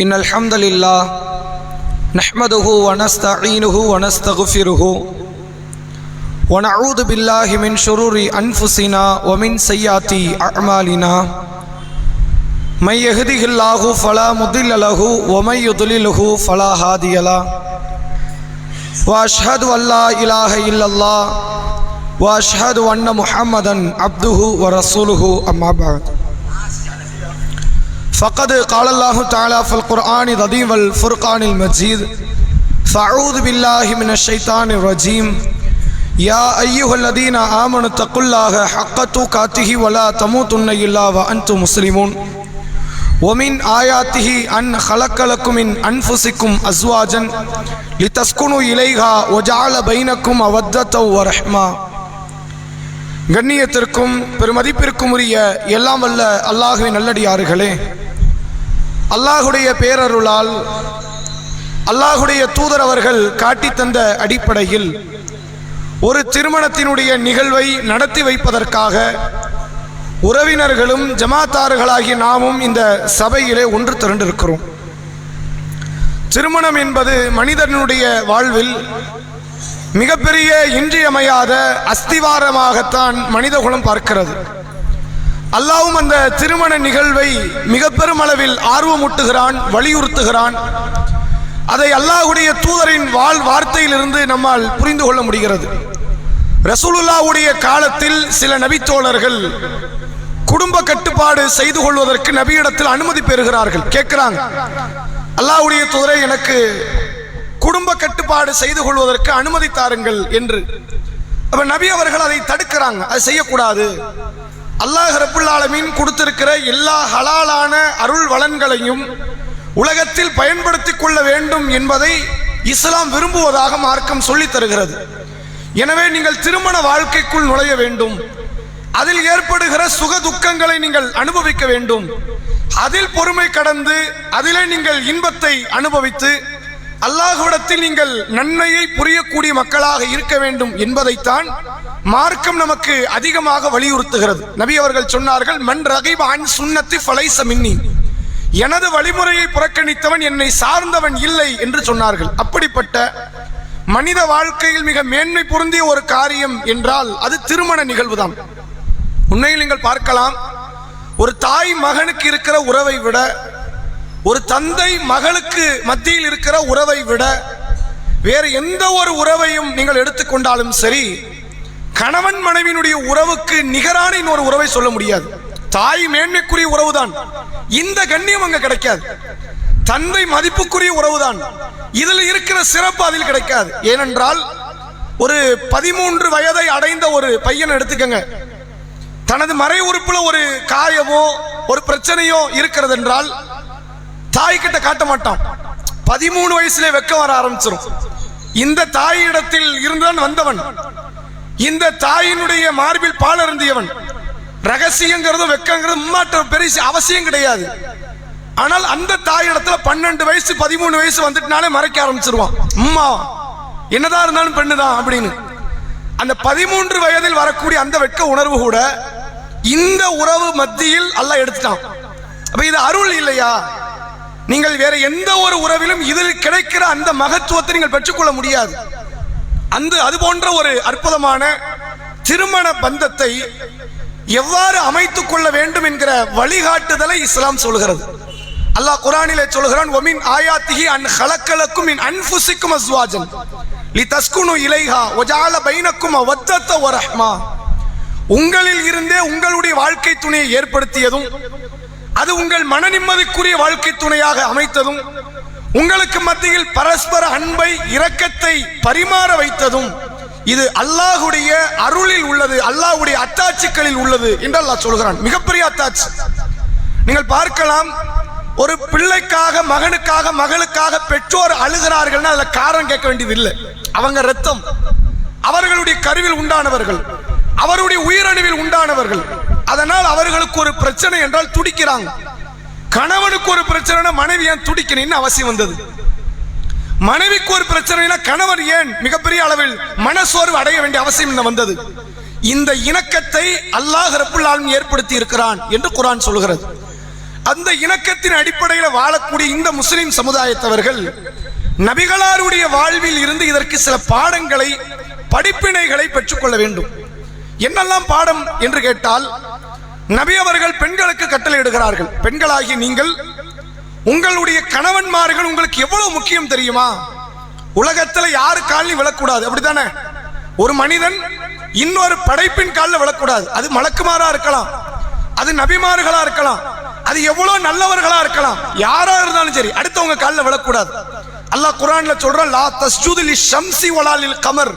إن الحمد لله نحمده ونستعينه ونستغفره ونعوذ بالله من شرور أنفسنا ومن سيئات أعمالنا. من يهده الله فلا مضل له ومن يضلله فلا هادي له. وأشهد أن لا إله إلا الله وأشهد أن محمدا عبده ورسوله أما بعد. فقد قال الله تعالى في القرآن العظيم والفرقان المجيد فأعوذ بالله من الشيطان الرجيم يا أيها الذين آمنوا اتقوا الله حق تقاته ولا تموتن إلا وأنتم مسلمون ومن آياته أن خلق لكم من أنفسكم أزواجا لتسكنوا إليها وجعل بينكم مودة ورحمة கண்ணியத்திற்கும் பெருமதிப்பிற்கும் உரிய எல்லாம் வல்ல அல்லாஹுவின் நல்லடியார்களே அல்லாஹுடைய பேரருளால் அல்லாஹுடைய தூதர் அவர்கள் காட்டித் தந்த அடிப்படையில் ஒரு திருமணத்தினுடைய நிகழ்வை நடத்தி வைப்பதற்காக உறவினர்களும் ஜமாத்தார்களாகிய நாமும் இந்த சபையிலே ஒன்று திரண்டிருக்கிறோம். திருமணம் என்பது மனிதனுடைய வாழ்வில் மிகப்பெரிய இன்றியமையாத அஸ்திவாரமாகத்தான் மனிதகுலம் பார்க்கிறது. அல்லாவும் அந்த திருமண நிகழ்வை மிக பெருமளவில் ஆர்வமூட்டுகிறான் வலியுறுத்துகிறான். அதை அல்லாஹுடைய தூதரின் வாழ் வார்த்தையிலிருந்து நம்மால் புரிந்து கொள்ள முடிகிறது. ரசூலுல்லாவுடைய காலத்தில் சில நபித்தோழர்கள் குடும்ப கட்டுப்பாடு செய்து கொள்வதற்கு நபியிடத்தில் அனுமதி பெறுகிறார்கள் கேட்கிறாங்க. அல்லாஹ்வுடைய தூதரை எனக்கு குடும்ப கட்டுப்பாடு செய்து கொள்வதற்கு அனுமதி தாருங்கள் என்று. அப்ப நபி அவர்கள் அதை தடுக்கிறாங்க அதை செய்யக்கூடாது. அல்லாஹ் ரபுல்லாலமீன் கொடுத்திருக்கிற எல்லா ஹலாலான அருள் வளன்களையும் உலகத்தில் பயன்படுத்திக் கொள்ள வேண்டும் என்பதை இஸ்லாம் விரும்புவதாக மார்க்கம் சொல்லித் தருகிறது. எனவே நீங்கள் திருமண வாழ்க்கைக்குள் நுழைய வேண்டும். அதில் ஏற்படுகிற சுக துக்கங்களை நீங்கள் அனுபவிக்க வேண்டும். அதில் பொறுமை கடந்து அதிலே நீங்கள் இன்பத்தை அனுபவித்து அல்லாஹ்விடத்தில் நீங்கள் நன்மையை புரியக்கூடிய மக்களாக இருக்க வேண்டும் என்பதைத்தான் மார்க்கம் நமக்கு அதிகமாக வலியுறுத்துகிறது. நபி அவர்கள் சொன்னார்கள் மண் ரகிப அன் சுன்னத்தி ஃபலைச மின்னி. எனது வழிமுறையை புறக்கணித்தவன் என்னை சார்ந்தவன் இல்லை என்று சொன்னார்கள். அப்படிப்பட்ட மனித வாழ்க்கையில் மிக மேன்மை பொருந்திய ஒரு காரியம் என்றால் அது திருமண நிகழ்வுதான். உண்மையில் நீங்கள் பார்க்கலாம் ஒரு தாய் மகனுக்கு இருக்கிற உறவை விட ஒரு தந்தை மகளுக்கு மத்தியில் இருக்கிற உறவை விட வேறு எந்த ஒரு உறவையும் நீங்கள் எடுத்துக்கொண்டாலும் சரி கணவன் மனைவியினுடைய உறவுக்கு நிகரான இன்னொரு உறவை சொல்ல முடியாது. தாய் மேன்மைக்குரிய உறவுதான். இந்த கண்ணியம் அங்க கிடைக்காது. தந்தை மதிப்புக்குரிய உறவுதான். இதில் இருக்கிற சிறப்பு அதில் கிடைக்காது. ஏனென்றால் ஒரு பதிமூன்று வயதை அடைந்த ஒரு பையன் எடுத்துக்கங்க. தனது மறை உறுப்புல ஒரு காயமோ ஒரு பிரச்சனையோ இருக்கிறது என்றால் தாய்கிட்ட காட்ட மாட்டான். பதிமூணு வயசுல வெக்க வர ஆரம்பிச்சிடும் இந்த தாயிடத்தில் இருந்துதான் வந்தவன். இந்த தாயினுடைய மார்பில் பால் அருந்தியவன். ரகசியங்கிறதும் வெக்கங்கிறது மும்மாற்ற பெரிய அவசியம் கிடையாது. ஆனால் அந்த தாயிடத்துல பன்னெண்டு வயசு பதிமூணு வயசு வந்துட்டுனாலே மறைக்க ஆரம்பிச்சிருவான். அம்மா என்னதான் இருந்தாலும் பெண்ணுதான் அப்படின்னு. அந்த பதிமூன்று வயதில் வரக்கூடிய அந்த வெட்க உணர்வு கூட இந்த உறவு மத்தியில் அல்ல எடுத்துட்டான். அப்ப இது அருள் இல்லையா? நீங்கள் வேற எந்த ஒரு உறவிலும் இதில் கிடைக்கிற அந்த மகத்துவத்தை நீங்கள் பெற்றுக்கொள்ள முடியாது. அந்த அது போன்ற ஒரு அற்புதமான திருமண பந்தத்தை எவ்வாறு அமைத்துக் கொள்ள வேண்டும் என்கிற வழிகாட்டுதலை இஸ்லாம் சொல்கிறது அல்லாஹ் குரானிலே சொல்கிறான் ஒமின் ஆயாத்திஹி அன் ஹலக்கலக்கும் இன் அன்புசிக்கும் அஸ்வாஜன். லி தஸ்குனு இலைஹா ஒஜால பைனக்கும் அவத்தத்த ஒரஹ்மா உங்களில் இருந்தே உங்களுடைய வாழ்க்கை துணையை ஏற்படுத்தியதும் அது உங்கள் மன நிம்மதிக்குரிய வாழ்க்கை துணையாக அமைத்ததும் உங்களுக்கு மத்தியில் பரஸ்பர அன்பை இரக்கத்தை பரிமாற வைத்ததும் இது அல்லாஹுடைய அருளில் உள்ளது அல்லாஹுடைய அத்தாட்சிகளில் உள்ளது என்று அல்லாஹ் சொல்கிறான். மிகப்பெரிய அத்தாட்சி. நீங்கள் பார்க்கலாம் ஒரு பிள்ளைக்காக மகனுக்காக மகளுக்காக பெற்றோர் அழுகிறார்கள்னா அதுல காரணம் கேட்க வேண்டியது இல்லை அவங்க ரத்தம். அவர்களுடைய கருவில் உண்டானவர்கள். அவருடைய உயிரணுவில் உண்டானவர்கள். அதனால் அவர்களுக்கு ஒரு பிரச்சனை என்றால் துடிக்கிறாங்க. கணவனுக்கு ஒரு பிரச்சனை மனைவி ஏன் துடிக்கணும்னு அவசியம் வந்தது? மனைவிக்கு ஒரு பிரச்சனைனா கணவர் ஏன் மிகப்பெரிய அளவில் மனசோர்வு அடைய வேண்டிய அவசியம் என்ன வந்தது? இந்த இணக்கத்தை அல்லாஹ் ரப்புல் ஏற்படுத்தி இருக்கிறான் என்று குரான் சொல்கிறது. அந்த இணக்கத்தின் அடிப்படையில் வாழக்கூடிய இந்த முஸ்லிம் சமுதாயத்தவர்கள் நபிகளாருடைய வாழ்வில் இருந்து இதற்கு சில பாடங்களை படிப்பினைகளை பெற்றுக்கொள்ள வேண்டும். என்னெல்லாம் பாடம் என்று கேட்டால் நபி அவர்கள் பெண்களுக்கு கட்டளையிடுகிறார்கள். பெண்களாகி நீங்கள் உங்களுடைய கணவன்மார்கள் உங்களுக்கு எவ்வளவு முக்கியம் தெரியுமா? உலகத்துல யாரு காலையும் விழக்கூடாது? அப்படித்தானே? ஒரு மனிதன் இன்னொரு படைப்பின் காலில் விழக்கூடாது. அது மலக்குமாரா இருக்கலாம். அது நபிமார்களா இருக்கலாம். அது எவ்வளவு நல்லவர்களா இருக்கலாம். யாரா இருந்தாலும் சரி அடுத்தவங்க காலில் விழக்கூடாது. அல்லாஹ் குரான்ல சொல்றான் லா தஸ்ஜூதில் ஷம்சி வலாலில் கமர்.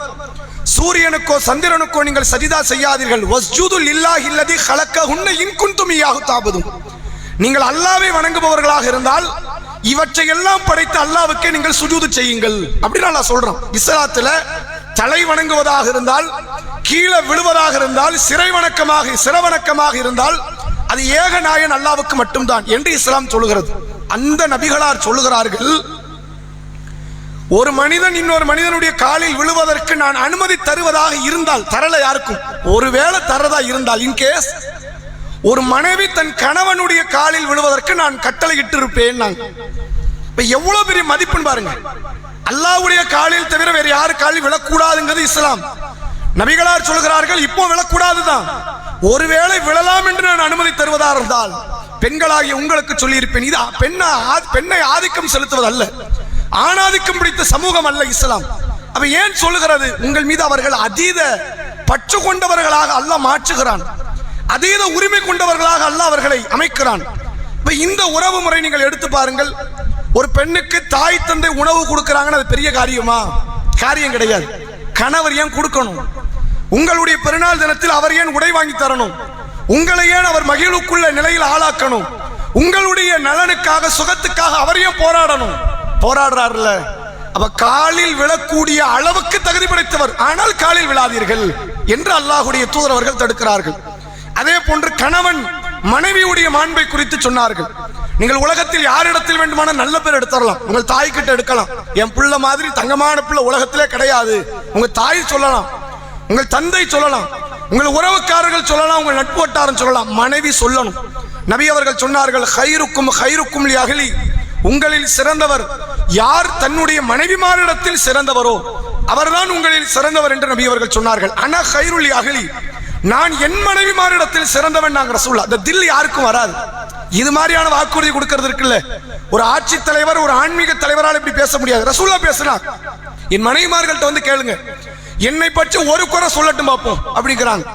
சூரியனுக்கோ சந்திரனுக்கோ நீங்கள் சஜிதா செய்யாதீர்கள். வஸ்ஜூதுல் லில்லாஹி இல்லதி ஹலக்கஹுன்ன உன்னை குன்தும் தாபதும் நீங்கள் அல்லாவை வணங்குபவர்களாக இருந்தால் இவற்றை எல்லாம் படைத்த அல்லாவுக்கே நீங்கள் சுஜூது செய்யுங்கள். அப்படின்னு நான் சொல்றான். இஸ்லாத்துல தலை வணங்குவதாக இருந்தால் கீழே விழுவதாக இருந்தால் சிறை வணக்கமாக சிறவணக்கமாக இருந்தால் அது ஏக நாயன் அல்லாவுக்கு மட்டும்தான் என்று இஸ்லாம் சொல்லுகிறது. அந்த நபிகளார் சொல்லுகிறார்கள் ஒரு மனிதன் இன்னொரு மனிதனுடைய காலில் விழுவதற்கு நான் அனுமதி தருவதாக இருந்தால் தரல யாருக்கும்? ஒருவேளை தரதா இருந்தால் இன்கேஸ் ஒரு மனைவி தன் கணவனுடைய காலில் விழுவதற்கு நான் கட்டளையிட்டு இருப்பேன் நான் இப்ப எவ்வளவு பெரிய மதிப்புன்னு பாருங்க. அல்லாவுடைய காலில் தவிர வேற யாரு காலில் விழக்கூடாதுங்கிறது இஸ்லாம். நபிகளார் சொல்கிறார்கள் இப்போ விழக்கூடாதுதான். ஒருவேளை விழலாம் என்று நான் அனுமதி தருவதா இருந்தால் பெண்களாகிய உங்களுக்கு சொல்லியிருப்பேன். இது பெண்ணை பெண்ணை ஆதிக்கம் செலுத்துவதல்ல. ஆணாதிக்கம் பிடித்த சமூகம் அல்ல இஸ்லாம். அப்ப ஏன் சொல்லுகிறது? உங்கள் மீது அவர்கள் அதீத பற்று கொண்டவர்களாக அல்லாஹ் மாற்றுகிறான். அதீத உரிமை கொண்டவர்களாக அல்ல அவர்களை அமைக்கிறான். இப்ப இந்த உறவு முறை நீங்கள் எடுத்து பாருங்கள். ஒரு பெண்ணுக்கு தாய் தந்தை உணவு கொடுக்கறாங்கன்னு அது பெரிய காரியமா? காரியம் கிடையாது. கணவர் ஏன் கொடுக்கணும்? உங்களுடைய பெருநாள் தினத்தில் அவர் ஏன் உடை வாங்கி தரணும்? உங்களை ஏன் அவர் மகிழ்வுக்குள்ள நிலையில் ஆளாக்கணும்? உங்களுடைய நலனுக்காக சுகத்துக்காக அவர் ஏன் போராடணும்? போராடுறாருல அப்ப காலில் விழக்கூடிய அளவுக்கு தகுதி படைத்தவர். ஆனால் காலில் விழாதீர்கள் என்று அல்லாஹுடைய தூதரவர்கள் தடுக்கிறார்கள். அதே போன்று கணவன் மனைவியுடைய மாண்பை குறித்து சொன்னார்கள். நீங்கள் உலகத்தில் யாரிடத்தில் வேண்டுமான நல்ல பேர் எடுத்துடலாம். உங்கள் தாய் கிட்ட எடுக்கலாம். என் பிள்ளை மாதிரி தங்கமான பிள்ளை உலகத்திலே கிடையாது. உங்க தாய் சொல்லலாம். உங்கள் தந்தை சொல்லலாம். உங்கள் உறவுக்காரர்கள் சொல்லலாம். உங்கள் நட்பு வட்டாரம் சொல்லலாம். மனைவி சொல்லணும். நபி அவர்கள் சொன்னார்கள் ஹைருக்கும் ஹைருக்கும் அகலி உங்களில் சிறந்தவர் யார் தன்னுடைய மனைவிமாரிடத்தில் சிறந்தவரோ அவர்தான் உங்களில் சிறந்தவர் என்று நபி அவர்கள் சொன்னார்கள். அன ஹைருலி அகலி நான் என் மனைவிமாரிடத்தில் சிறந்தவன் நாங்க ரசூல்லா இந்த தில் யாருக்கும் வராது. இது மாதிரியான வாக்குறுதி கொடுக்கறது இருக்குல்ல. ஒரு ஆட்சி தலைவர் ஒரு ஆன்மீக தலைவரால் இப்படி பேச முடியாது. ரசூல்லா பேசுனா என் மனைவிமார்கள்ட்ட வந்து கேளுங்க. என்னை பற்றி ஒரு குறை சொல்லட்டும் பார்ப்போம் அப்படிங்கிறாங்க.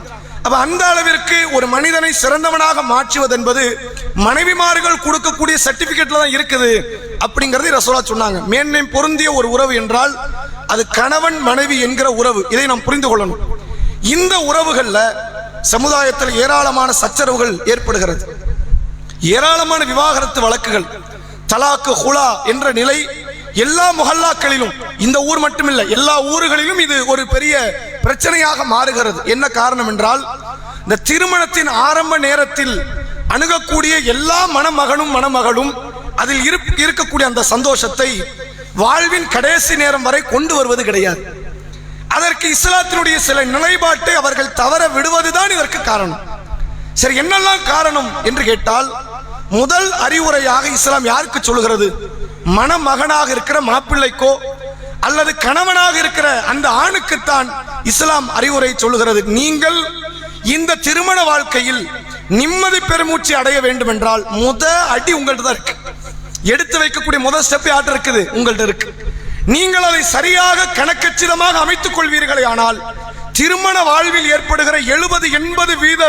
அப்ப அந்த அளவிற்கு ஒரு மனிதனை சிறந்தவனாக மாற்றுவது என்பது மனைவிமார்கள் கொடுக்கக்கூடிய சர்டிபிகேட்ல தான் இருக்குது அப்படிங்கறதை ரசோலா சொன்னாங்க. மேன்மை பொருந்திய ஒரு உறவு என்றால் அது கணவன் மனைவி என்கிற உறவு. இதை நாம் புரிந்து கொள்ளணும். இந்த உறவுகள்ல சமுதாயத்தில் ஏராளமான சச்சரவுகள் ஏற்படுகிறது. ஏராளமான விவாகரத்து வழக்குகள் தலாக்கு ஹுலா என்ற நிலை எல்லா முகல்லாக்களிலும் இந்த ஊர் மட்டுமில்ல எல்லா ஊர்களிலும் இது ஒரு பெரிய பிரச்சனையாக மாறுகிறது. என்ன காரணம் என்றால் இந்த திருமணத்தின் ஆரம்ப நேரத்தில் அணுகக்கூடிய எல்லா மணமகனும் மணமகளும் அதில் இருப்- இருக்கக்கூடிய அந்த சந்தோஷத்தை வாழ்வின் கடைசி நேரம் வரை கொண்டு வருவது கிடையாது. அதற்கு இஸ்லாத்தினுடைய சில நிலைப்பாட்டை அவர்கள் தவற விடுவதுதான் இதற்கு காரணம். சரி என்னெல்லாம் காரணம் என்று கேட்டால் முதல் அறிவுரையாக இஸ்லாம் யாருக்கு சொல்கிறது? மணமகனாக இருக்கிற மாப்பிள்ளைக்கோ அல்லது கணவனாக இருக்கிற அந்த ஆணுக்குத்தான் இஸ்லாம் அறிவுரை சொல்லுகிறது. நீங்கள் இந்த திருமண வாழ்க்கையில் நிம்மதி பெருமூச்சு அடைய வேண்டும் என்றால் முத அடி உங்கள்ட்ட தான் இருக்கு. எடுத்து வைக்கக்கூடிய முதல் ஸ்டெப் யார்ட்ட இருக்குது? உங்கள்ட்ட இருக்கு. நீங்கள் அதை சரியாக கணக்கச்சிதமாக அமைத்துக் கொள்வீர்களே ஆனால் திருமண வாழ்வில் ஏற்படுகிற எழுபது எண்பது வீத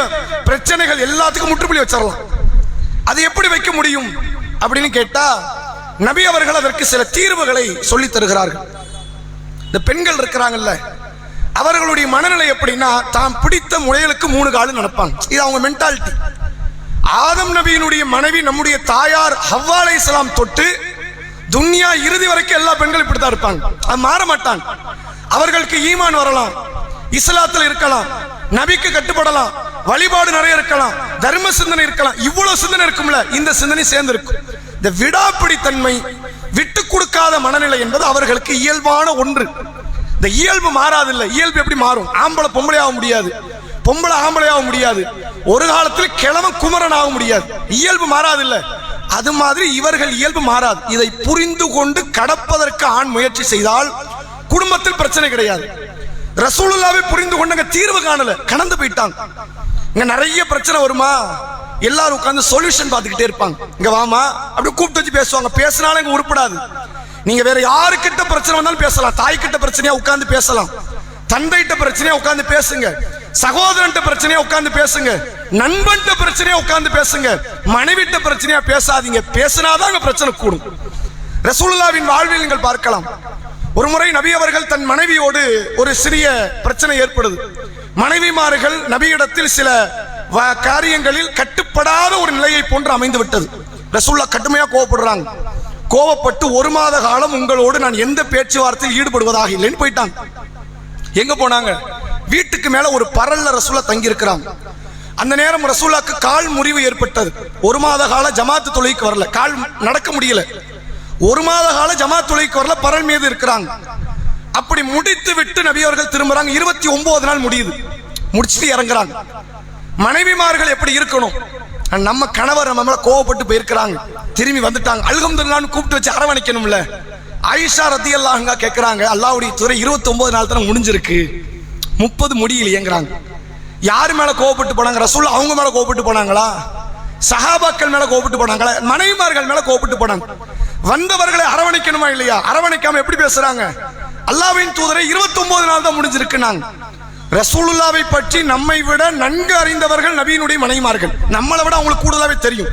பிரச்சனைகள் எல்லாத்துக்கும் முற்றுப்புள்ளி வச்சிடலாம் அது எப்படி வைக்க முடியும் அப்படின்னு கேட்டா நபி அவர்கள் அதற்கு சில தீர்வுகளை சொல்லித் தருகிறார்கள். இந்த பெண்கள் இருக்கிறாங்கல்ல அவர்களுடைய மனநிலை எப்படின்னா தாம் பிடித்த முயலுக்கு மூணு காலம் நடப்பாங்க. இது அவங்க மென்டாலிட்டி ஆதம் நபியினுடைய மனைவி நம்முடைய தாயார் ஹவ்வாலை இஸ்லாம் தொட்டு துன்யா இறுதி வரைக்கும் எல்லா பெண்களும் இப்படித்தான் இருப்பாங்க. அது மாற மாட்டாங்க. அவர்களுக்கு ஈமான் வரலாம் இஸ்லாத்தில் இருக்கலாம் நபிக்கு கட்டுப்படலாம் வழிபாடு நிறைய இருக்கலாம் தர்ம சிந்தனை இருக்கலாம். இவ்வளவு சிந்தனை இருக்கும்ல இந்த சிந்தனை சேர்ந்து இருக்கும் இந்த விடாப்பிடி தன்மை விட்டு கொடுக்காத மனநிலை என்பது அவர்களுக்கு இயல்பான ஒன்று. இந்த இயல்பு மாறாதில்லை. இயல்பு எப்படி மாறும்? ஆம்பளை பொம்பளை ஆக முடியாது. பொம்பளை ஆம்பளை ஆக முடியாது. ஒரு காலத்தில் கிழவன் குமரன் ஆக முடியாது. இயல்பு மாறாது அது மாதிரி இவர்கள் இயல்பு மாறாது. இதை புரிந்து கொண்டு கடப்பதற்கு ஆண் முயற்சி செய்தால் குடும்பத்தில் பிரச்சனை கிடையாது. ரசூலுல்லாவை புரிந்து கொண்டு தீர்வு காணல. கடந்து போயிட்டாங்க. இங்க நிறைய பிரச்சனை வருமா? எல்லாரும் உட்காந்து சொல்யூஷன் பார்த்துக்கிட்டே இருப்பாங்க. இங்க வாமா அப்படி கூப்பிட்டு வச்சு பேசுவாங்க. பேசினாலும் இங்க உருப்படாது. நீங்க வேற யாருக்கிட்ட பிரச்சனை வந்தாலும் பேசலாம். தாய் கிட்ட பிரச்சனையா உட்காந்து பேசலாம். தந்தைகிட்ட பிரச்சனையா உட்காந்து பேசுங்க. சகோதரன்ட்ட பிரச்சனையா உட்கார்ந்து பேசுங்க. நண்பன்ட்ட பிரச்சனையா உட்காந்து பேசுங்க. மனைவிட்ட பிரச்சனையா பேசாதீங்க. பேசினாதான் பிரச்சனை கூடும். ரசூலுல்லாவின் வாழ்வில் நீங்கள் பார்க்கலாம். ஒரு முறை நபி அவர்கள் தன் மனைவியோடு ஒரு சிறிய பிரச்சனை ஏற்படுது. மனைவிமார்கள் நபியிடத்தில் சில காரியங்களில் கட்டுப்படாத ஒரு நிலையை போன்று அமைந்து விட்டது ரசூல்லா கடுமையா கோவப்படுறாங்க. கோவப்பட்டு ஒரு மாத காலம் உங்களோடு நான் எந்த பேச்சுவார்த்தையில் ஈடுபடுவதாக இல்லைன்னு போயிட்டாங்க. எங்க போனாங்க? வீட்டுக்கு மேல ஒரு பரல்ல ரசூலா தங்கி இருக்கிறாங்க அந்த நேரம் ரசூலாக்கு கால் முறிவு ஏற்பட்டது. ஒரு மாத கால ஜமாத்து தொழுகைக்கு வரல. கால் நடக்க முடியல. ஒரு மாத கால ஜமாத் தொழுகைக்கு வரல பரல் மீது இருக்கிறாங்க. அப்படி முடித்து விட்டு நபி அவர்கள் திரும்புறாங்க. இருபத்தி ஒன்பது நாள் முடியுது. முடிச்சுட்டு இறங்குறாங்க. மனைவிமார்கள் எப்படி இருக்கணும்? நம்ம கணவர் நம்ம மேல கோவப்பட்டு போயிருக்கிறாங்க. திரும்பி வந்துட்டாங்க. அல்ஹம்துலில்லாஹ்னு கூப்பிட்டு வச்சு அரவணைக்கணும்ல. ஆயிஷா ரத்தி அல்லாஹங்க கேட்கறாங்க அல்லாவுடைய துறை இருபத்தி ஒன்பது நாள் தானே முடிஞ்சிருக்கு. முப்பது முடியலையேங்கிறாங்க யார் மேல கோவப்பட்டு போனாங்க? ரசூல் அவங்க மேல கோவப்பட்டு போனாங்களா? சஹாபாக்கள் மேல கோவப்பட்டு போனாங்களா? மனைவிமார்கள் மேல கோவப்பட்டு போனாங்க. வந்தவர்களை அரவணைக்கணுமா இல்லையா? அரவணைக்காம எப்படி பேசுறாங்க? அல்லாவின் தூதரை 29 நாள் தான் முடிஞ்சிருக்குனாங்க ரசூலுல்லாவை பற்றி நம்மை விட நன்கு அறிந்தவர்கள் நபியினுடைய மனைவிமார்கள். நம்மளை விட அவங்களுக்கு கூடுதலாகவே தெரியும்.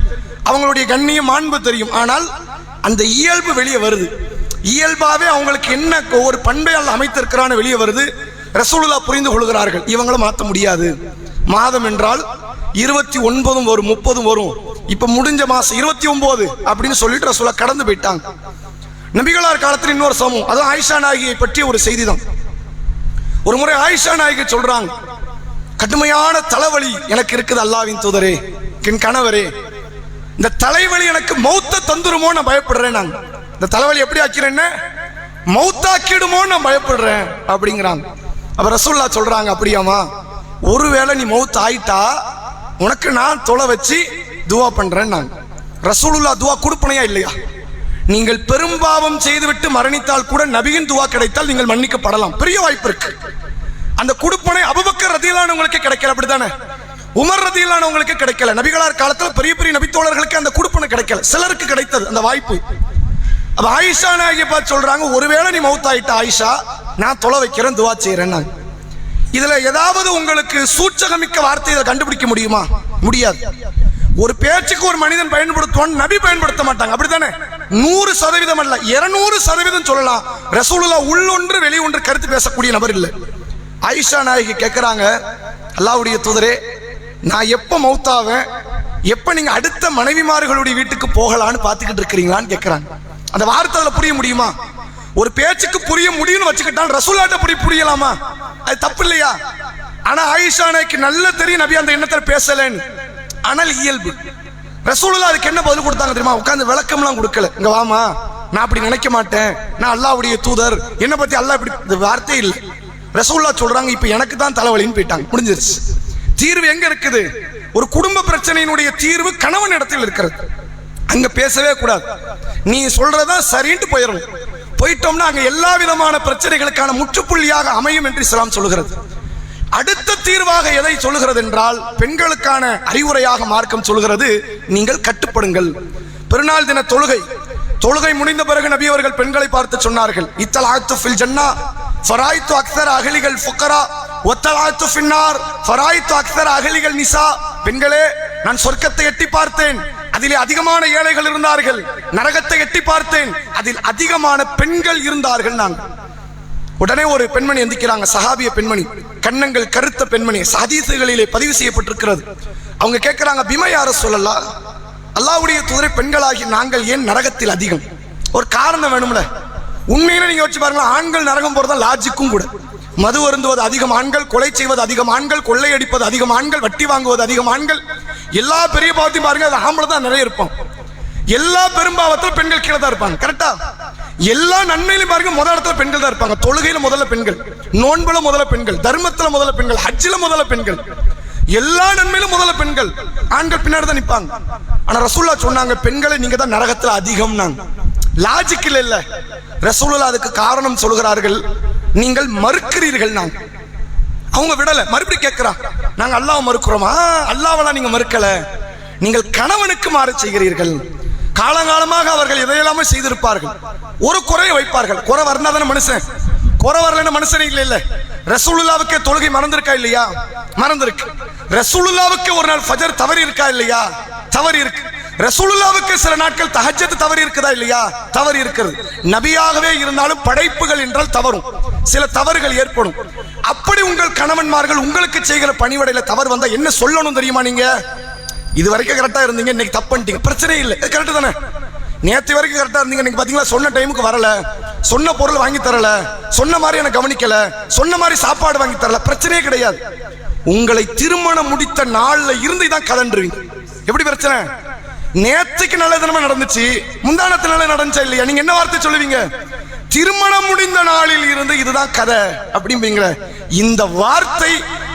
அவங்களுடைய கண்ணியம் மாண்பு தெரியும். ஆனால் அந்த இயல்பு வெளியே வருது. இயல்பாவே அவங்களுக்கு என்ன ஒரு பண்பை அல்ல அமைத்திருக்கிறான்னு வெளியே வருது. ரசூலுல்லா புரிந்து கொள்கிறார்கள். இவங்களை மாற்ற முடியாது. மாதம் என்றால் இருபத்தி ஒன்பதும் வரும் முப்பதும் வரும். இப்ப முடிஞ்ச மாசம் இருபத்தி ஒன்பது அப்படின்னு சொல்லிட்டு ரசூலா கடந்து போயிட்டாங்க. நபிகளார் காலத்தில் இன்னொரு சமூகம். அதுவும் ஆயிஷா நாயகியை பற்றிய ஒரு செய்தி தான் ஒரு முறை ஆயிஷா நாயகி சொல்றாங்க கடுமையான தலைவலி எனக்கு இருக்குது அல்லாவின் தூதரே என் கணவரே. இந்த தலைவலி எனக்கு மௌத்த தந்துருமோ நான் பயப்படுறேன் நான். இந்த தலைவலி எப்படி ஆக்கிறேன்னு மௌத்தாக்கிடுமோ நான் பயப்படுறேன் அப்படிங்கிறாங்க. அப்ப ரசூல்லா சொல்றாங்க அப்படியாமா ஒருவேளை நீ மௌத் ஆயிட்டா உனக்கு நான் தொலை வச்சு துவா பண்றேன் நான் ரசூலுல்லா துவா கொடுப்பனையா இல்லையா? நீங்கள் பெரும்பாவம் செய்துவிட்டு மரணித்தால் கூட நபியின் துவா கிடைத்தால் நீங்கள் மன்னிக்கப்படலாம். பெரிய வாய்ப்பு இருக்கு. அந்த குடுப்பனை அபுபக்கர் ரதியிலானவங்களுக்கு கிடைக்கல அப்படித்தானே? உமர் ரதியிலானவங்களுக்கு கிடைக்கல. நபிகளார் காலத்தில் பெரிய பெரிய நபித்தோழர்களுக்கு அந்த குடுப்பனை கிடைக்கல. சிலருக்கு கிடைத்தது அந்த வாய்ப்பு. அப்ப ஆயிஷா நாயகி பார்த்து சொல்றாங்க ஒருவேளை நீ மௌத்தாயிட்ட ஆயிஷா நான் தொலை வைக்கிறேன் துவா செய்யறேன் இதுல ஏதாவது உங்களுக்கு சூச்சகமிக்க வார்த்தை இதை கண்டுபிடிக்க முடியுமா? முடியாது. ஒரு பேச்சுக்கு ஒரு மனிதன் பயன்படுத்துவான் நபி பயன்படுத்த மாட்டாங்க அப்படித்தானே? நூறு சதவீதம் அல்ல இருநூறு சதவீதம் சொல்லலாம். ரசூலுல்லா உள்ளொன்று வெளியொன்று கருத்து பேசக்கூடிய நபர் இல்லை. ஆயிஷா நாயகி கேட்குறாங்க அல்லாவுடைய தூதரே நான் எப்போ மௌத்தாவேன் எப்போ நீங்கள் அடுத்த மனைவிமார்களுடைய வீட்டுக்கு போகலான்னு பார்த்துக்கிட்டு இருக்கிறீங்களான்னு கேட்குறாங்க அந்த வார்த்தை அதில் புரிய முடியுமா? ஒரு பேச்சுக்கு புரிய முடியும்னு வச்சுக்கிட்டால் ரசூலாட்ட புரிய புரியலாமா? அது தப்பு இல்லையா? ஆனால் ஆயிஷா நாய்க்கு நல்ல தெரியும் நபி அந்த எண்ணத்தில் பேசலன்னு. அனல் இயல்பு. ரசூலுல்லா அதுக்கு என்ன பதில் கொடுத்தாங்க தெரியுமா? உட்காந்து விளக்கம்லாம் கொடுக்கல. இங்க வாமா. நான் அப்படி நினைக்க மாட்டேன். நான் அல்லாவுடைய தூதர். என்ன பத்தி அல்லாஹ் இப்படி வார்த்தை இல்லை. ரசூல்லா சொல்றாங்க இப்ப எனக்கு தான் தலைவலின்னு போயிட்டாங்க. முடிஞ்சிருச்சு. தீர்வு எங்க இருக்குது? ஒரு குடும்ப பிரச்சனையினுடைய தீர்வு கணவன் இடத்தில் இருக்கிறது. அங்க பேசவே கூடாது. நீ சொல்றதா சரின்ட்டு போயிடும் போயிட்டோம்னா அங்க எல்லா விதமான பிரச்சனைகளுக்கான முற்றுப்புள்ளியாக அமையும் என்று இஸ்லாம் சொல்லுகிறது. அடுத்த தீர்வாக எதை சொல்லுகிறது என்றால் பெண்களுக்கான அறிவுரையாக மார்க்கம் சொல்கிறது நீங்கள் கட்டுப்படுங்கள். பெருநாள் தின தொழுகை. தொழுகை முடிந்த பிறகு நபி அவர்கள் பெண்களை பார்த்து சொன்னார்கள் இத்தல் ஆத்து ஃபில் ஜன்னா ஃபராய்த்து அக்தர் அகலிகள் ஃபுக்கரா ஒத்தலாத்து ஃபின்னார் ஃபராய்த்து அக்தர் அகலிகள் நிசா. பெண்களே நான் சொர்க்கத்தை எட்டி பார்த்தேன் அதிலே அதிகமான ஏழைகள் இருந்தார்கள். நரகத்தை எட்டி பார்த்தேன் அதில் அதிகமான பெண்கள் இருந்தார்கள் நான் உடனே ஒரு பெண்மணி எந்திக்கிறாங்க சஹாபிய பெண்மணி. கண்ணங்கள் கருத்த பெண்மணி. சதீசுகளிலே பதிவு செய்யப்பட்டிருக்கிறது. அவங்க கேட்கிறாங்க பிம யார சொல்லலாம் அல்லாவுடைய துதிரை பெண்களாகி நாங்கள் ஏன் நரகத்தில் அதிகம்? ஒரு காரணம் வேணும்ல. உண்மையில நீங்க வச்சு பாருங்க ஆண்கள் நரகம் போறதா லாஜிக்கும் கூட. மது அருந்துவது அதிகம் ஆண்கள் கொலை செய்வது அதிகம் ஆண்கள் கொள்ளையடிப்பது அதிகம் ஆண்கள் வட்டி வாங்குவது அதிகம் ஆண்கள் எல்லா பெரிய பாவத்தையும் பாருங்க அது ஆம்பளை தான் நிறைய இருப்போம் எல்லா பெரும்பாவத்திலும் பெண்கள் கீழே தான் இருப்பாங்க. கரெக்டா எல்லா நன்மையிலும் பாருங்க முதல் இடத்துல பெண்கள் தான் இருப்பாங்க. தொழுகையில முதல்ல பெண்கள் நோன்புல முதல்ல பெண்கள் தர்மத்துல முதல்ல பெண்கள் ஹஜ்ஜில முதல்ல பெண்கள். எல்லா நன்மையிலும் முதல்ல பெண்கள் ஆண்கள் பின்னாடி தான் நிப்பாங்க. ஆனா ரசூல்லா சொன்னாங்க பெண்களை நீங்க தான் நரகத்துல அதிகம் லாஜிக் இல்ல. இல்ல ரசூலுல்லா அதுக்கு காரணம் சொல்கிறார்கள். நீங்கள் மறுக்கிறீர்கள் நான் அவங்க விடல. மறுபடியும் கேட்கிறா நாங்க அல்லாஹ் மறுக்கிறோமா? அல்லாவெல்லாம் நீங்க மறுக்கல. நீங்கள் கணவனுக்கு மாறு செய்கிறீர்கள். காலங்காலமாக அவர்கள் எதையெல்லாமே செய்திருப்பார்கள். ஒரு குறையை வைப்பார்கள். குறை வரனா தானே மனுஷன்? குறை வரலன்னு மனுஷனே இல்லை இல்ல ரசூலுல்லாவுக்கு தொழுகை மறந்திருக்கா இல்லையா? மறந்திருக்கு. ரசூலுல்லாவுக்கு ஒரு நாள் ஃபஜர் தவறி இருக்கா இல்லையா? தவறி இருக்கு ரசூலுல்லாவுக்கு சில நாட்கள் தஹஜ்ஜத் தவறி இருக்குதா இல்லையா? தவறி இருக்கிறது நபியாகவே இருந்தாலும் படைப்புகள் என்றால் தவறும். சில தவறுகள் ஏற்படும். அப்படி உங்கள் கணவன்மார்கள் உங்களுக்கு செய்கிற பணிவடையில தவறு வந்தா என்ன சொல்லணும் தெரியுமா நீங்க? இது வரைக்கும் கரெக்டாக இருந்தீங்க இன்னைக்கு தப்பு பண்ணிட்டீங்க. பிரச்சனை இல்லை. கரெக்டு தானே? நேற்று வரைக்கும் கரெக்டாக இருந்தீங்க. இன்னைக்கு பாத்தீங்களா? சொன்ன டைமுக்கு வரல. சொன்ன பொருள் வாங்கி தரல. சொன்ன மாதிரி எனக்கு கவனிக்கல. சொன்ன மாதிரி சாப்பாடு வாங்கி தரல. பிரச்சனையே கிடையாது. உங்களை திருமணம் முடித்த நாள்ல இருந்து தான் கலண்டுருவீங்க எப்படி பிரச்சனை? நேற்றுக்கு நல்ல தினமா நடந்துச்சு. முந்தானத்து நல்ல நடந்துச்சா இல்லையா? நீங்க என்ன வார்த்தை சொல்லுவீங்க? திருமணம் முடிந்த நாளில் இருந்து இதுதான் கதை அப்படிங்கிற இந்த வார்த்தை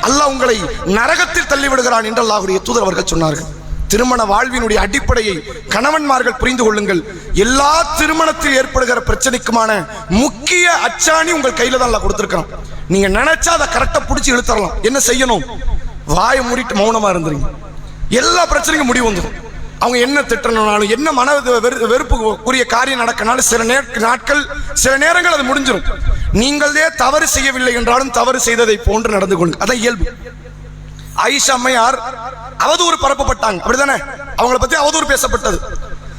அல்லாஹ் உங்களை நரகத்தில் தள்ளிவிடுகிறான் என்று அல்லாஹுடைய தூதர் அவர்கள் சொன்னார்கள். திருமண வாழ்வினுடைய அடிப்படையை கணவன்மார்கள் புரிந்து கொள்ளுங்கள். எல்லா திருமணத்தில் ஏற்படுகிற பிரச்சனைக்குமான முக்கிய அச்சாணி உங்கள் கையில தான் அல்லாஹ் கொடுத்துருக்கான் நீங்க நினைச்சா அதை கரெக்டா பிடிச்சி இழுத்தரலாம் என்ன செய்யணும்? வாயை மூடிட்டு மௌனமா இருந்துருங்க. எல்லா பிரச்சனைக்கும் முடிவு வந்துடும் அவங்க என்ன திட்டணும்னாலும் என்ன மன வெறு- வெறுப்புக்குரிய காரியம் நடக்கனாலும் சில நேர நாட்கள் சில நேரங்கள் அது முடிஞ்சிடும் நீங்களே தவறு செய்யவில்லை என்றாலும் தவறு செய்ததை போன்று நடந்து கொள்ளுங்க அதான் இயல்பு. ஆயிஷா அம்மையார் அவதூறு பரப்பப்பட்டாங்க. அப்படிதானே அவங்கள பத்தி அவதூறு பேசப்பட்டது.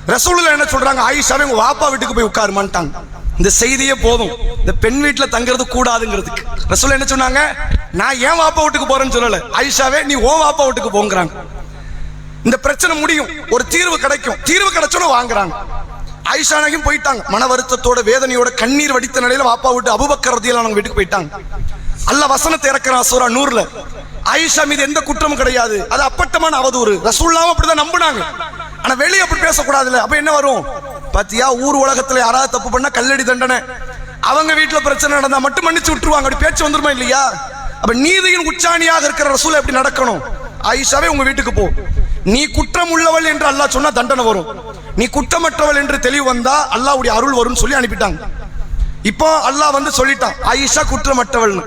ரசூலில் என்ன சொல்றாங்க? ஆயிஷாவே உங்க வாப்பா வீட்டுக்கு போய் உட்காருமான்ட்டாங்க. இந்த செய்தியே போதும். இந்த பெண் வீட்டில் தங்குறது கூடாதுங்கிறதுக்கு. ரசூல் என்ன சொன்னாங்க? நான் ஏன் வாப்பா வீட்டுக்கு போறேன்னு சொல்லலை. ஆயிஷாவே நீ ஓ வாப்பா வீட்டுக்கு போங்கிறாங்க. இந்த பிரச்சனை முடியும். ஒரு தீர்வு கிடைக்கும். தீர்வு கிடைச்சோட வாங்குறாங்க. ஆயிஷா போயிட்டாங்க. மன வருத்தத்தோட வேதனையோட கண்ணீர் வடித்த நிலையில வாப்பா விட்டு அபுபக்கர் ரதியெல்லாம் அவங்க வீட்டுக்கு போயிட்டாங்க. அல்ல வசனத்தை இறக்குறான் சூரா நூறுல ஆயிஷா மீது எந்த குற்றமும் கிடையாது. அது அப்பட்டமான அவதூறு. ரசூல்லாவும் அப்படிதான் நம்பினாங்க. ஆனா வெளியே அப்படி பேசக்கூடாதுல்ல. அப்ப என்ன வரும்? பாத்தியா ஊர் உலகத்துல யாராவது தப்பு பண்ணா கல்லடி தண்டனை. அவங்க வீட்டுல பிரச்சனை நடந்தா மட்டும் மன்னிச்சு விட்டுருவாங்க. அப்படி பேச்சு வந்துருமா இல்லையா? அப்ப நீதியின் உச்சாணியாக இருக்கிற ரசூல் எப்படி நடக்கணும்? ஆயிஷாவே உங்க வீட்டுக்கு போ. நீ குற்றம் உள்ளவள் என்று அல்லாஹ் சொன்னா தண்டனை வரும். நீ குற்றமற்றவள் என்று தெளிவு வந்தா அல்லாஹ்வுடைய அருள் வரும்னு சொல்லி அனுப்பிட்டாங்க. இப்போ அல்லாஹ் வந்து சொல்லிட்டான் ஆயிஷா குற்றமற்றவள்னு.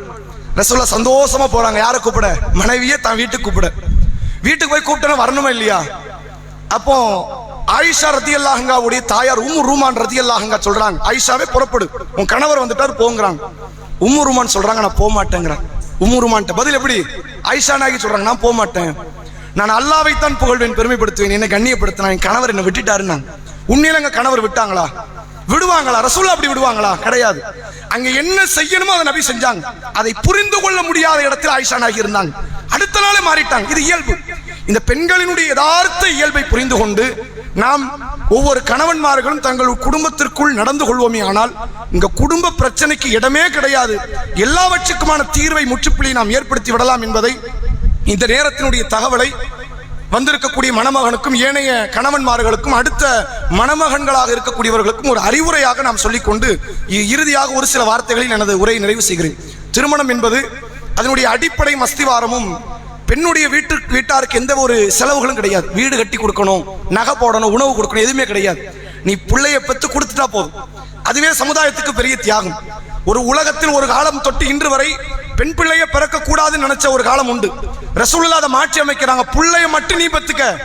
ரசூல்லா சந்தோஷமா போறாங்க. யாரை கூப்பிட? மனைவியே தான் வீட்டுக்கு கூப்பிட. வீட்டுக்கு போய் கூப்பிட்டனா வரணுமா இல்லையா? அப்போ ஆயிஷா ரதி அல்லாஹங்காவுடைய தாயார் உம்மு ரூமான் ரதி அல்லாஹங்கா சொல்றாங்க ஆயிஷாவே புறப்படு. உன் கணவர் வந்துட்டார் போங்கிறாங்க. உம்மு ரூமான் சொல்றாங்க நான் போக மாட்டேங்கிறேன் உம்மு ரூமான்ட்ட பதில் எப்படி? ஆயிஷா நாயகி சொல்றாங்க நான் போக மாட்டேன் நான் அல்லாவைத்தான் புகழ்வேன் பெருமைப்படுத்துவேன் என்னை கண்ணியப்படுத்தினா என் கணவர் என்னை விட்டுட்டாருன்னாங்க உண்மையில கணவர் விட்டாங்களா? விடுவாங்களா? ரசூல்லா அப்படி விடுவாங்களா? கிடையாது. அங்க என்ன செய்யணுமோ அதை நபி செஞ்சாங்க. அதை புரிந்து கொள்ள முடியாத இடத்தில் ஆயிஷானாகி இருந்தாங்க. அடுத்த நாளே மாறிட்டாங்க. இது இயல்பு. இந்த பெண்களினுடைய யதார்த்த இயல்பை புரிந்து கொண்டு நாம் ஒவ்வொரு கணவன்மார்களும் தங்கள் குடும்பத்திற்குள் நடந்து கொள்வோமே ஆனால் இங்க குடும்ப பிரச்சனைக்கு இடமே கிடையாது. எல்லாவற்றுக்குமான தீர்வை முற்றுப்புள்ளி நாம் ஏற்படுத்தி விடலாம் என்பதை இந்த நேரத்தினுடைய தகவலை வந்திருக்கக்கூடிய மணமகனுக்கும் ஏனைய கணவன்மார்களுக்கும் அடுத்த மணமகன்களாக இருக்கக்கூடியவர்களுக்கும் ஒரு அறிவுரையாக நாம் சொல்லிக்கொண்டு இ- இறுதியாக ஒரு சில வார்த்தைகளில் எனது உரையை நிறைவு செய்கிறேன். திருமணம் என்பது அதனுடைய அடிப்படை மஸ்திவாரமும் பெண்ணுடைய வீட்டு வீட்டாருக்கு எந்த ஒரு செலவுகளும் கிடையாது. வீடு கட்டி கொடுக்கணும் நகை போடணும் உணவு கொடுக்கணும் எதுவுமே கிடையாது. நீ பிள்ளைய பெற்று கொடுத்துட்டா போதும். அதுவே சமுதாயத்துக்கு பெரிய தியாகம். ஒரு உலகத்தில் ஒரு காலம் தொட்டு இன்று வரை பெண் பிள்ளைய பிறக்க கூடாதுன்னு நினைச்ச ஒரு காலம் உண்டு. ரசூலுல்லாஹ் அதை மாற்றி அமைக்கிறாங்க. பிள்ளைய மட்டும் நீ பத்துக்க.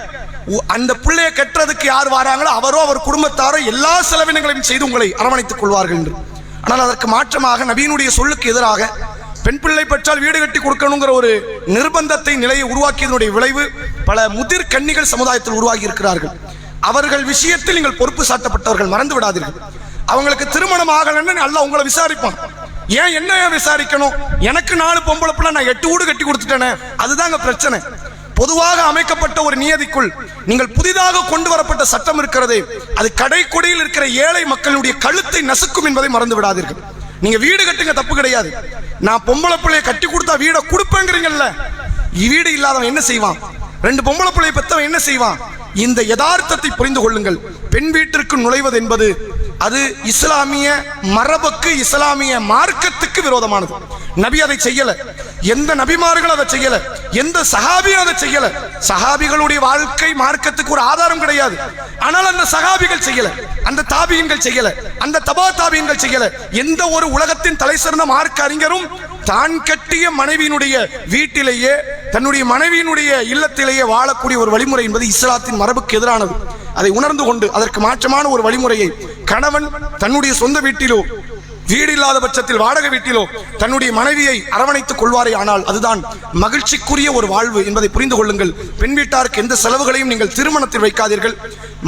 உ- அந்த பிள்ளைய கட்டுறதுக்கு யார் வராங்களோ அவரோ அவர் குடும்பத்தாரோ எல்லா செலவினங்களையும் செய்து உங்களை அரவணைத்துக் கொள்வார்கள் என்று. ஆனால் அதற்கு மாற்றமாக நவீனுடைய சொல்லுக்கு எதிராக பெண் பிள்ளை பெற்றால் வீடு கட்டி கொடுக்கணுங்கிற ஒரு நிர்பந்தத்தை நிலையை உருவாக்கியதனுடைய விளைவு பல முதிர் கன்னிகள் சமுதாயத்தில் உருவாகி இருக்கிறார்கள் அவர்கள் விஷயத்தில் நீங்கள் பொறுப்பு சாட்டப்பட்டவர்கள் மறந்து விடாதீர்கள். அவங்களுக்கு திருமணம் ஆகலன்னு அல்ல உங்களை விசாரிப்பான். ஏன் என்ன விசாரிக்கணும்? எனக்கு நாலு பொம்பளை பிள்ளை நான் எட்டு வீடு கட்டி கொடுத்துட்டேனே. அதுதாங்க பிரச்சனை. பொதுவாக அமைக்கப்பட்ட ஒரு நியதிக்குள் நீங்கள் புதிதாக கொண்டு வரப்பட்ட சட்டம் இருக்கிறதே அது கடைக்கொடியில் இருக்கிற ஏழை மக்களுடைய கழுத்தை நசுக்கும் என்பதை மறந்து விடாதீர்கள். நீங்க வீடு கட்டுங்க தப்பு கிடையாது. நான் பொம்பளை பிள்ளைய கட்டி கொடுத்தா வீடை கொடுப்பேங்கிறீங்கல்ல. வீடு இல்லாதவன் என்ன செய்வான்? ரெண்டு பொம்பளை பிள்ளைய பெத்தவன் என்ன செய்வான்? இந்த யதார்த்தத்தை புரிந்து கொள்ளுங்கள். பெண் வீட்டிற்கு நுழைவது என்பது அது இஸ்லாமிய மரபுக்கு இஸ்லாமிய மார்க்கத்துக்கு விரோதமானது. நபி அதை செய்யல. எந்த நபிமார்களும் அதை செய்யல. எந்த சஹாபியும் அதை செய்யல. சஹாபிகளுடைய வாழ்க்கை மார்க்கத்துக்கு ஒரு ஆதாரம் கிடையாது. ஆனால் அந்த சகாபிகள் செய்யல. அந்த தாபியங்கள் செய்யல. அந்த தபா தாபியங்கள் செய்யல. எந்த ஒரு உலகத்தின் தலை சிறந்த மார்க்க அறிஞரும் தான் கட்டிய மனைவியினுடைய வீட்டிலேயே தன்னுடைய மனைவியினுடைய இல்லத்திலேயே வாழக்கூடிய ஒரு வழிமுறை என்பது இஸ்லாத்தின் மரபுக்கு எதிரானது. அதை உணர்ந்து கொண்டு அதற்கு மாற்றமான ஒரு வழிமுறையை கணவன் தன்னுடைய சொந்த வீட்டிலோ வீடு இல்லாத பட்சத்தில் வாடகை வீட்டிலோ தன்னுடைய மனைவியை அரவணைத்துக் கொள்வாரே ஆனால் அதுதான் மகிழ்ச்சிக்குரிய ஒரு வாழ்வு என்பதை புரிந்து கொள்ளுங்கள். பெண் வீட்டாருக்கு எந்த செலவுகளையும் நீங்கள் திருமணத்தில் வைக்காதீர்கள்.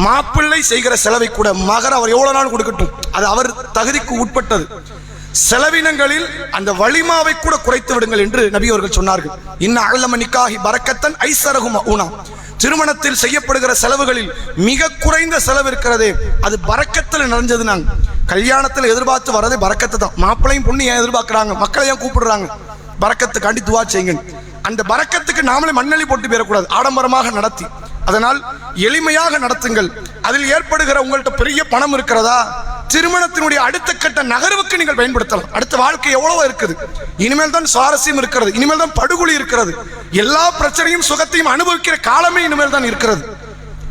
மாப்பிள்ளை செய்கிற செலவை கூட மகர் அவர் எவ்வளவு நாள் கொடுக்கட்டும். அது அவர் தகுதிக்கு உட்பட்டது. செலவினங்களில் அந்த வலிமாவை கூட குறைத்து விடுங்கள் என்று நபி அவர்கள் சொன்னார்கள். இன்ன அழலம நிக்காஹி பரக்கத்தன் ஐசரகும் ஊனா திருமணத்தில் செய்யப்படுகிற செலவுகளில் மிக குறைந்த செலவு இருக்கிறதே அது பறக்கத்தில் நிறைஞ்சது நாங்கள் கல்யாணத்தில் எதிர்பார்த்து வரதே பறக்கத்தை தான். மாப்பிளையும் பொண்ணு ஏன் எதிர்பார்க்குறாங்க? மக்களை ஏன் கூப்பிடுறாங்க? பறக்கத்துக்காண்டி துவா செய்யுங்க அந்த பறக்கத்துக்கு நாமளே மண்ணெளி போட்டு போயிடக்கூடாது. ஆடம்பரமாக நடத்தி. அதனால் எளிமையாக நடத்துங்கள். அதில் ஏற்படுகிற உங்கள்கிட்ட பெரிய பணம் இருக்கிறதா? திருமணத்தினுடைய அடுத்த கட்ட நகர்வுக்கு நீங்கள் பயன்படுத்தலாம். அடுத்த வாழ்க்கை எவ்வளவோ இருக்குது. இனிமேல் தான் சுவாரஸ்யம் இருக்கிறது. இனிமேல் தான் படுகொலி இருக்கிறது. எல்லா பிரச்சனையும் சுகத்தையும் அனுபவிக்கிற காலமே இனிமேல் தான் இருக்கிறது.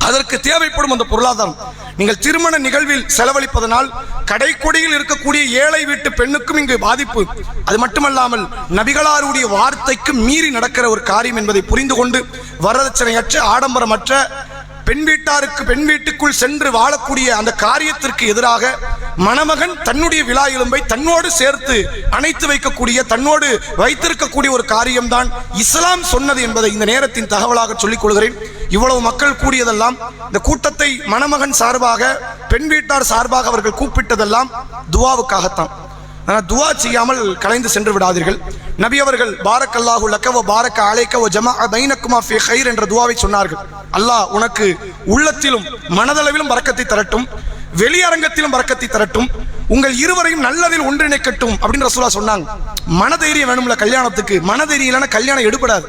அதற்கு தேவைப்படும் அந்த பொருளாதாரம். நீங்கள் திருமண நிகழ்வில் செலவழிப்பதனால் கடைக்கொடியில் இருக்கக்கூடிய ஏழை வீட்டு பெண்ணுக்கும் இங்கு பாதிப்பு. அது மட்டுமல்லாமல் நபிகளாருடைய வார்த்தைக்கு மீறி நடக்கிற ஒரு காரியம் என்பதை புரிந்து கொண்டு வரதட்சணையற்ற ஆடம்பரமற்ற பெண் வீட்டாருக்கு பெண் வீட்டுக்குள் சென்று வாழக்கூடிய அந்த காரியத்திற்கு எதிராக மணமகன் தன்னுடைய விழா எலும்பை தன்னோடு சேர்த்து அணைத்து வைக்கக்கூடிய தன்னோடு வைத்திருக்கக்கூடிய ஒரு காரியம்தான் இஸ்லாம் சொன்னது என்பதை இந்த நேரத்தின் தகவலாக சொல்லிக் கொள்கிறேன். இவ்வளவு மக்கள் கூடியதெல்லாம் இந்த கூட்டத்தை மணமகன் சார்பாக பெண் வீட்டார் சார்பாக அவர்கள் கூப்பிட்டதெல்லாம் துவாவுக்காகத்தான். ஆனால் துவா செய்யாமல் கலைந்து சென்று விடாதீர்கள். நபி அவர்கள் பாரக் அல்லாஹு லக்கவ பாரக்க அழைக்கவ ஜமா பைனக்குமா ஃபி ஹைர் என்ற துவாவை சொன்னார்கள். அல்லாஹ் உனக்கு உள்ளத்திலும் மனதளவிலும் பறக்கத்தை தரட்டும் வெளியரங்கத்திலும் பறக்கத்தை தரட்டும் உங்கள் இருவரையும் நல்லதில் ஒன்றிணைக்கட்டும் அப்படின்னு ரசூலா சொன்னாங்க. மனதைரியம் வேணும்ல கல்யாணத்துக்கு. மனதைரியம் இல்லைன்னா கல்யாணம் எடுபடாது.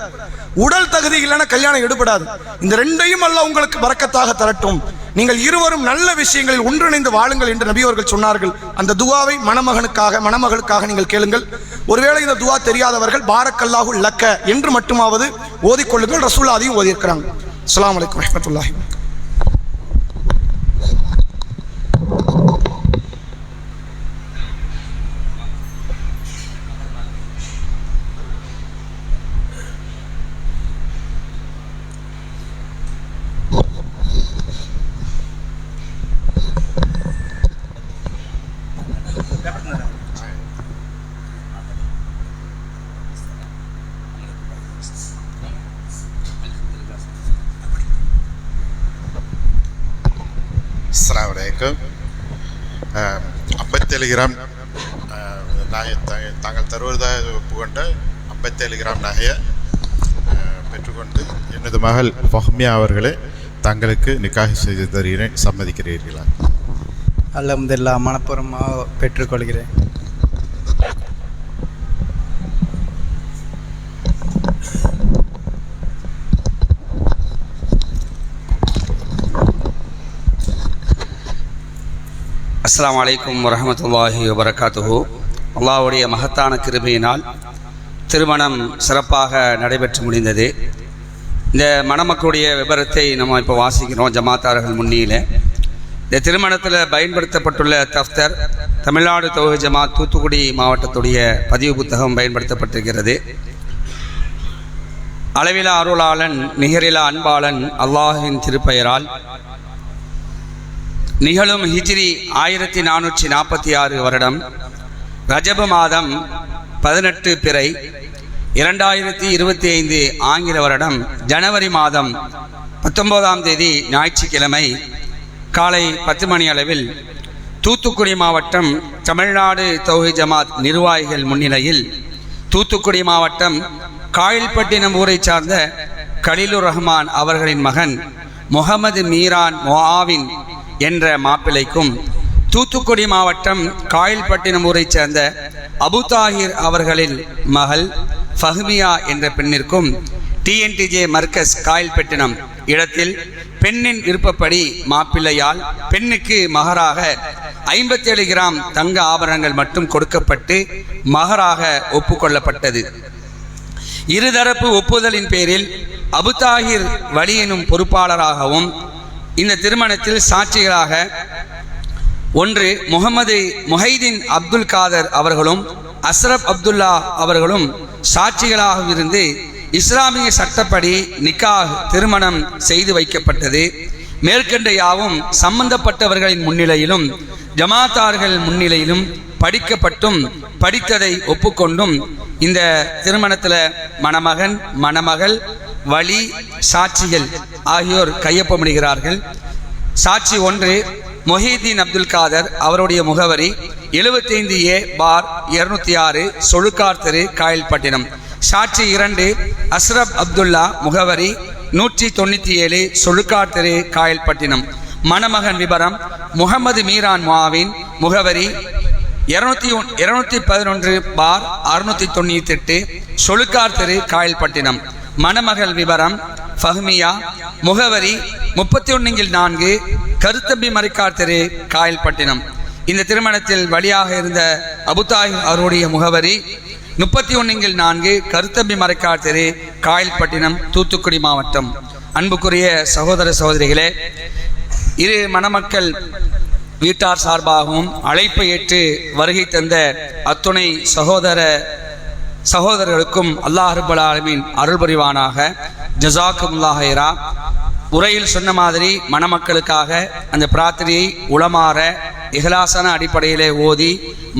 உடல் தகுதி இல்லைன்னா கல்யாணம் எடுபடாது. இந்த ரெண்டையும் அல்ல உங்களுக்கு பறக்கத்தாக தரட்டும். நீங்கள் இருவரும் நல்ல விஷயங்களில் ஒன்றிணைந்து வாழுங்கள் என்று நபி அவர்கள் சொன்னார்கள். அந்த துவாவை மணமகனுக்காக மணமகளுக்காக நீங்கள் கேளுங்கள். ஒருவேளை இந்த துவா தெரியாதவர்கள் பாரக்கல்லாஹு லக்க என்று மட்டுமாவது ஓதிக்கொள்ளுங்கள் ரசூல்லா அதையும் ஓதியிருக்கிறாங்க. அஸ்லாம் வலைக்கம் வரமத்துல்லாஹி ஐம்பத்தேழு கிராம் நகை தாங்கள் தருவதாக ஒப்புக்கொண்ட ஐம்பத்தேழு கிராம் நகையை uh, பெற்றுக்கொண்டு எனது மகள் ஃபஹ்மியா அவர்களே தங்களுக்கு நிக்காக செய்து தருகிறேன் சம்மதிக்கிறீர்களா? அல்ஹம்துலில்லா மனப்பூர்வமாக பெற்றுக்கொள்கிறேன். அஸ்லாம் வலைக்கம் வரமத்துல்லாஹி வபரகாத்துஹு. அல்லாஹ்வுடைய மகத்தான கிருபையினால் திருமணம் சிறப்பாக நடைபெற்று முடிந்தது. இந்த மணமக்களுடைய விபரத்தை நம்ம இப்போ வாசிக்கிறோம் ஜமாத்தார்கள் முன்னியில் இந்த திருமணத்தில் பயன்படுத்தப்பட்டுள்ள தஃப்தர் தமிழ்நாடு தொகு ஜமாத் தூத்துக்குடி மாவட்டத்துடைய பதிவு புத்தகம் பயன்படுத்தப்பட்டிருக்கிறது. அளவிலா அருளாளன் நிகரிலா அன்பாளன் அல்லாஹின் திருப்பெயரால் நிகழும் ஹிஜ்ரி ஆயிரத்தி நானூற்றி நாற்பத்தி ஆறு வருடம் ரஜப மாதம் பதினெட்டு பிறை இரண்டாயிரத்தி இருபத்தி ஐந்து ஆங்கில வருடம் ஜனவரி மாதம் பத்தொன்பதாம் தேதி ஞாயிற்றுக்கிழமை காலை பத்து மணி அளவில் தூத்துக்குடி மாவட்டம் தமிழ்நாடு தௌஹி ஜமாத் நிர்வாகிகள் முன்னிலையில் தூத்துக்குடி மாவட்டம் காயில்பட்டினம் ஊரைச் சார்ந்த கலீலுர் ரஹ்மான் அவர்களின் மகன் முகமது மீரான் மொஆவின் என்ற மாப்பிள்ளைக்கும் தூத்துக்குடி மாவட்டம் காயில்பட்டினம் ஊரைச் சேர்ந்த அபு தாஹிர் அவர்களின் மகள் ஃபஹ்மியா என்ற பெண்ணிற்கும் டிஎன்டிஜே மர்கஸ் காயில்பட்டினம் இடத்தில் பெண்ணின் விருப்பப்படி மாப்பிள்ளையால் பெண்ணுக்கு மகராக ஐம்பத்தேழு கிராம் தங்க ஆபரணங்கள் மட்டும் கொடுக்கப்பட்டு மகராக ஒப்புக்கொள்ளப்பட்டது. இருதரப்பு ஒப்புதலின் பேரில் அபுதாகிர் வழி எனும் பொறுப்பாளராகவும் இந்த திருமணத்தில் சாட்சிகளாக ஒன்று முகமது முஹைதீன் அப்துல் காதர் அவர்களும் அஸ்ரப் அப்துல்லா அவர்களும் சாட்சிகளாக இருந்து இஸ்லாமிய சட்டப்படி நிக்காஹ் திருமணம் செய்து வைக்கப்பட்டது. மேற்கண்ட யாவும் சம்பந்தப்பட்டவர்களின் முன்னிலையிலும் ஜமாத்தார்கள் முன்னிலையிலும் படிக்கப்பட்டும் படித்ததை ஒப்புக்கொண்டும் இந்த திருமணத்தில் மணமகன் மணமகள் வழி சாட்சிகள் ஆகியோர் கையொப்பமிடுகிறார்கள். சாட்சி ஒன்று மொஹிதீன் அப்துல் காதர் அவருடைய முகவரி 75 ஏ பார் இருநூத்தி ஆறு சொழுக்கார் தெரு காயல்பட்டினம். சாட்சி இரண்டு அஸ்ரப் அப்துல்லா முகவரி நூற்றி தொண்ணூற்றி ஏழு சொழுக்கார் தெரு காயல்பட்டினம். மணமகன் விபரம் முகமது மீரான் மாவின் முகவரி இருநூத்தி இருநூத்தி பதினொன்று பார் அறுநூத்தி தொண்ணூத்தி எட்டு சொழுக்கார் தெரு காயல்பட்டினம். மணமகள் விவரம் ஃபஹ்மியா முகவரி முப்பத்தி ஒன்றுங்கில் நான்கு கருத்தம்பி மறைக்கார் தெரு காயல்பட்டினம். இந்த திருமணத்தில் வழியாக இருந்த அபுதாய் அவருடைய முகவரி முப்பத்தி ஒன்றுங்கில் நான்கு கருத்தம்பி மறைக்கார் தெரு காயல்பட்டினம் தூத்துக்குடி மாவட்டம். அன்புக்குரிய சகோதர சகோதரிகளே இரு மணமக்கள் வீட்டார் சார்பாகவும் அழைப்பை ஏற்று வருகை தந்த அத்துணை சகோதர சகோதரர்களுக்கும் அல்லாஹ் ரபுல் ஆலமீன் அருள் புரிவானாக. ஜசாக்குமுல்லாஹிரா உரையில் சொன்ன மாதிரி மணமக்களுக்காக அந்த பிரார்த்தனையை உளமாற இகலாசன அடிப்படையிலே ஓதி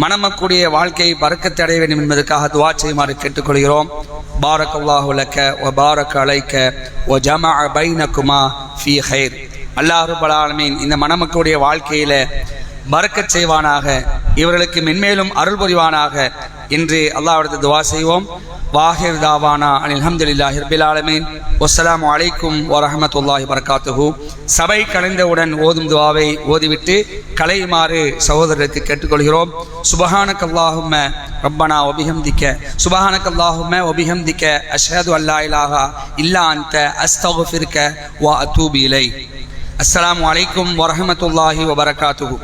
மணமக்கூடிய வாழ்க்கையை பறக்கத்தை அடைய வேண்டும் என்பதற்காக துவா செய்யுமாறு கேட்டுக்கொள்கிறோம். பாரக் அல்லாஹுலக்க ஓ ஒ பாரக் அலைக்க ஒ ஜமா பைனகுமா ஃபி ஹைர் அல்லாஹ் ரபுல் இந்த மணமக்களுடைய வாழ்க்கையில் பறக்கச் செய்வானாக. இவர்களுக்கு மென்மேலும் அருள் புரிவானாக. என்று அல்லாஹ்விடத்தில் துவா செய்வோம். வாஹிர் தாவானா அல்ஹம்துலில்லாஹி ரபில் ஆலமீன். வஸ்ஸலாமு அலைக்கும் வரஹமத்துல்லாஹி வரகாத்துஹு சபை கலைந்தவுடன் ஓதும் துவாவை ஓதிவிட்டு கலையுமாறு சகோதரருக்கு கேட்டுக்கொள்கிறோம். சுபஹானக் அல்லாஹும்ம ரப்பனா ஒபிஹம்திக்க சுபஹானக் அல்லாஹும்ம ஒபிஹம்திக்க அஷ்ஹது அல்லா இலாஹா இல்லா அந்த அஸ்தகுஃபிருக்க வா அத்தூபு இலை. அஸ்ஸலாமு அலைக்கும் வரஹமத்துல்லாஹி வபரகாத்துஹு.